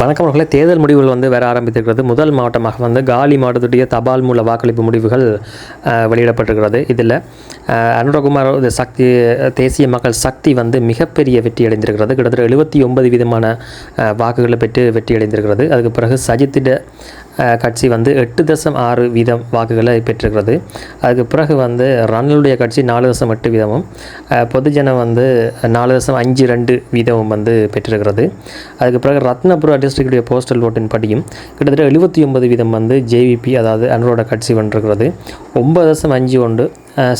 வணக்கம் அவர்களே. தேர்தல் முடிவுகள் வந்து வேறு ஆரம்பித்திருக்கிறது. முதல் மாவட்டமாக வந்து காலி மாவட்டத்துடைய தபால் மூல வாக்களிப்பு முடிவுகள் வெளியிடப்பட்டிருக்கிறது. இதில் அனுரகுமார் சக்தி தேசிய மக்கள் சக்தி வந்து மிகப்பெரிய வெற்றி அடைந்திருக்கிறது. கிட்டத்தட்ட எழுபத்தி ஒன்பது விதமான வாக்குகளை பெற்று வெற்றி அடைந்திருக்கிறது. அதுக்கு பிறகு சஜித்திட கட்சி வந்து எட்டு தசம் ஆறு வீதம் வாக்குகளை பெற்றிருக்கிறது. அதுக்கு பிறகு வந்து ரன்னலுடைய கட்சி நாலு தசம் எட்டு வீதமும் பொதுஜனம் வந்து நாலு தசம் அஞ்சு ரெண்டு வீதமும் வந்து பெற்றிருக்கிறது. அதுக்கு பிறகு ரத்னபுரா டிஸ்ட்ரிக்டுடைய போஸ்டல் ஓட்டின் படியும். கிட்டத்தட்ட எழுபத்தி ஒன்பது வீதம் வந்து ஜேவிபி அதாவது அனுரோட கட்சி வென்றிருக்கிறது. ஒன்பது தசம் அஞ்சு ஒன்று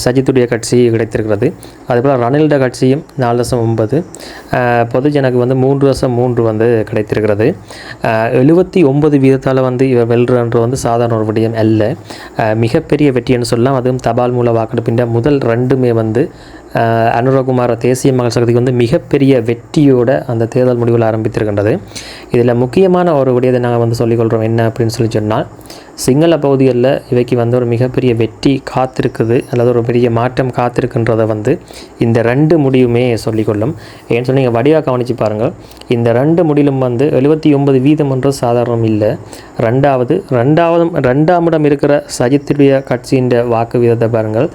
சஜித்துடைய கட்சி கிடைத்திருக்கிறது அதுபோல் ரணில்ட கட்சியும் நாலு லட்சம் ஒன்பது. பொதுஜனக்கு வந்து மூன்று லட்சம் மூன்று வந்து கிடைத்திருக்கிறது. எழுபத்தி ஒன்பது வீதத்தால் வந்து இவர் வெல்றன்ற வந்து சாதாரண ஒரு விடயம் அல்ல. மிகப்பெரிய வெற்றின்னு சொல்லலாம். அதுவும் தபால் மூல வாக்கெடுப்பின் முதல் ரெண்டுமே வந்து அனுரகுமார தேசிய மகள் சக்திக்கு வந்து மிகப்பெரிய வெற்றியோட அந்த தேர்தல் முடிவில் ஆரம்பித்திருக்கின்றது. இதில் முக்கியமான ஒரு விடயத்தை நாங்கள் வந்து சொல்லிக்கொள்கிறோம் என்ன அப்படின்னு சொல்லி சொன்னால் சிங்கள பகுதிகளில் இவைக்கு வந்து ஒரு மிகப்பெரிய வெற்றி காத்திருக்குது அல்லது ஒரு பெரிய மாற்றம் காத்திருக்குன்றதை வந்து இந்த ரெண்டு முடிவுமே சொல்லிக்கொள்ளும். ஏன்னு சொன்னீங்க வடிவாக கவனித்து பாருங்கள். இந்த ரெண்டு முடிவிலும் வந்து எழுபத்தி ஒன்பது வீதம்ன்றது சாதாரணம் இல்லை. ரெண்டாவது ரெண்டாவது ரெண்டாம் இடம் இருக்கிற சஜித்துடைய கட்சியின் வாக்கு வீதத்தை பாருங்கள்.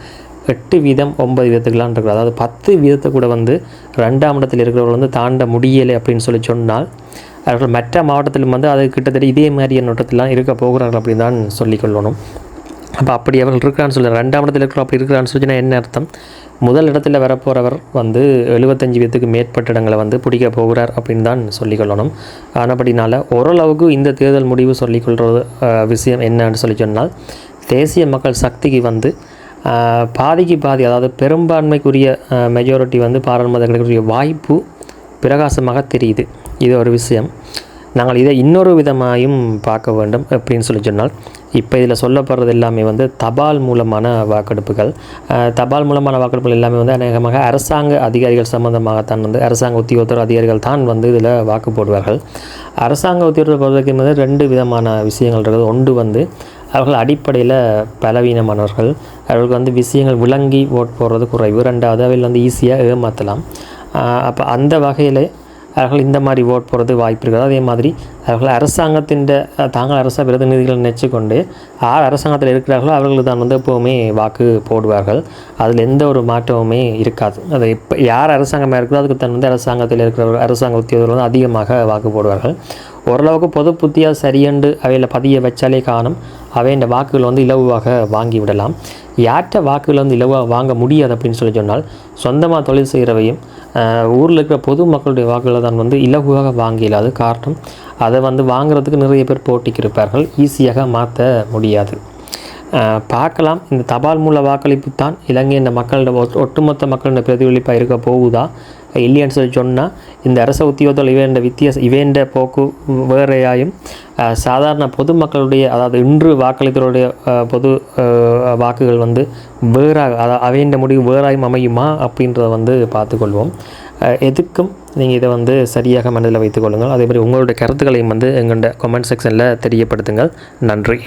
எட்டு வீதம் ஒன்பது வீதத்துக்கெலாம் இருக்கிறது. அதாவது பத்து வீதத்தை கூட வந்து ரெண்டாம் இடத்தில் இருக்கிறவர்கள் வந்து தாண்ட முடியலை அப்படின்னு சொல்லி சொன்னால் அவர்கள் மற்ற மாவட்டத்திலும் வந்து அது கிட்டத்தட்ட இதே மாதிரியான நோட்டத்திலாம் இருக்க போகிறார்கள் அப்படின்னு தான் சொல்லிக்கொள்ளணும் அப்போ அப்படி அவர்கள் இருக்கிறான்னு சொல்லி ரெண்டாம் இடத்துல இருக்கிறோம் அப்படி இருக்கிறான்னு சொல்லிச்சுன்னா என்ன அர்த்தம்? முதல் இடத்துல வரப்போகிறவர் வந்து எழுபத்தஞ்சு வீதத்துக்கு மேற்பட்ட இடங்களை வந்து பிடிக்க போகிறார் அப்படின்னு தான் சொல்லிக்கொள்ளணும் ஆனபடினால ஓரளவுக்கு இந்த தேர்தல் முடிவு சொல்லிக்கொள்கிற விஷயம் என்னன்னு சொல்லி சொன்னால் தேசிய மக்கள் சக்திக்கு வந்து பாதிக்கு பாதி அதாவது பெரும்பான்மைக்குரிய மெஜாரிட்டி வந்து பாராளுமன்ற கிடைக்கக்கூடிய வாய்ப்பு பிரகாசமாக தெரியுது. இது ஒரு விஷயம். நாங்கள் இதை இன்னொரு விதமாயும் பார்க்க வேண்டும் அப்படின்னு சொல்லி சொன்னால் இப்போ இதில் சொல்லப்படுறது எல்லாமே வந்து தபால் மூலமான வாக்கெடுப்புகள். தபால் மூலமான வாக்கெடுப்புகள் எல்லாமே வந்து அநேகமாக அரசாங்க அதிகாரிகள் சம்மந்தமாகத்தான் வந்து அரசாங்க உத்தியோகத்தர் அதிகாரிகள் தான் வந்து இதில் வாக்கு போடுவார்கள். அரசாங்க உத்தியோகத்தர் பொறுத்தவரைக்கும் வந்து ரெண்டு விதமான விஷயங்கள் இருக்குது. ஒன்று வந்து அவர்கள் அடிப்படையில் பலவீனமானவர்கள். அவர்களுக்கு வந்து விஷயங்கள் விளங்கி ஓட் போடுறது குறைவு. ரெண்டாவது அவையில் வந்து ஈஸியாக ஏமாற்றலாம் அப்போ அந்த வகையில் அவர்கள் இந்த மாதிரி ஓட் போகிறது வாய்ப்பு இருக்குது. அதே மாதிரி அவர்கள் அரசாங்கத்தின் தாங்கள் அரச பிரதிநிதிகள் நினச்சிக்கொண்டு யார் அரசாங்கத்தில் இருக்கிறார்களோ அவர்களுக்கு தான் வந்து எப்போவுமே வாக்கு போடுவார்கள். அதில் எந்த ஒரு மாற்றமுமே இருக்காது. அது இப்போ யார் அரசாங்கமாக இருக்கிறோ அதுக்கு தன் வந்து அரசாங்கத்தில் இருக்கிற அரசாங்க உத்தியோகர்கள் வந்து அதிகமாக வாக்கு போடுவார்கள். ஓரளவுக்கு பொது புத்தியாக சரியண்டு அவையில் பதிய வச்சாலே காணும். அவை இந்த வாக்குகள் வந்து இலவாக வாங்கி விடலாம் யார்கிட்ட வாக்குகள் வந்து இலவாக வாங்க முடியாது அப்படின்னு சொல்லி சொன்னால் சொந்தமாக தொழில் செய்கிறவையும் ஊரில் இருக்கிற பொது மக்களுடைய வாக்குகளை தான் வந்து இலகுவாக வாங்க இயலாது காரணம் அதை வந்து வாங்குறதுக்கு நிறைய பேர் போட்டிக்கு இருப்பார்கள் ஈஸியாக மாற்ற முடியாது. பார்க்கலாம். இந்த தபால் மூல வாக்களிப்பு தான் இலங்கை இந்த மக்களோட ஒட்டுமொத்த மக்களோட பிரதிபலிப்பாக இருக்க போகுதா? இல்லைன்னு சொல்லி சொன்னால் இந்த அரச உத்தியோகத்தில் இவேண்ட வித்தியாச இவேண்ட போக்கு வேறையாயும் சாதாரண பொதுமக்களுடைய அதாவது இன்று வாக்களித்தவருடைய பொது வாக்குகள் வந்து வேறாக அதாவது அவைண்ட முடிவு வேறாயும் அமையுமா அப்படின்றத வந்து பார்த்துக்கொள்வோம். எதுக்கும் நீங்கள் இதை வந்து சரியாக மனதில் வைத்துக்கொள்ளுங்கள் அதே மாதிரி உங்களுடைய கருத்துக்களையும் வந்து எங்கள்கிட்ட கமெண்ட் செக்ஷனில் தெரியப்படுத்துங்கள். நன்றி.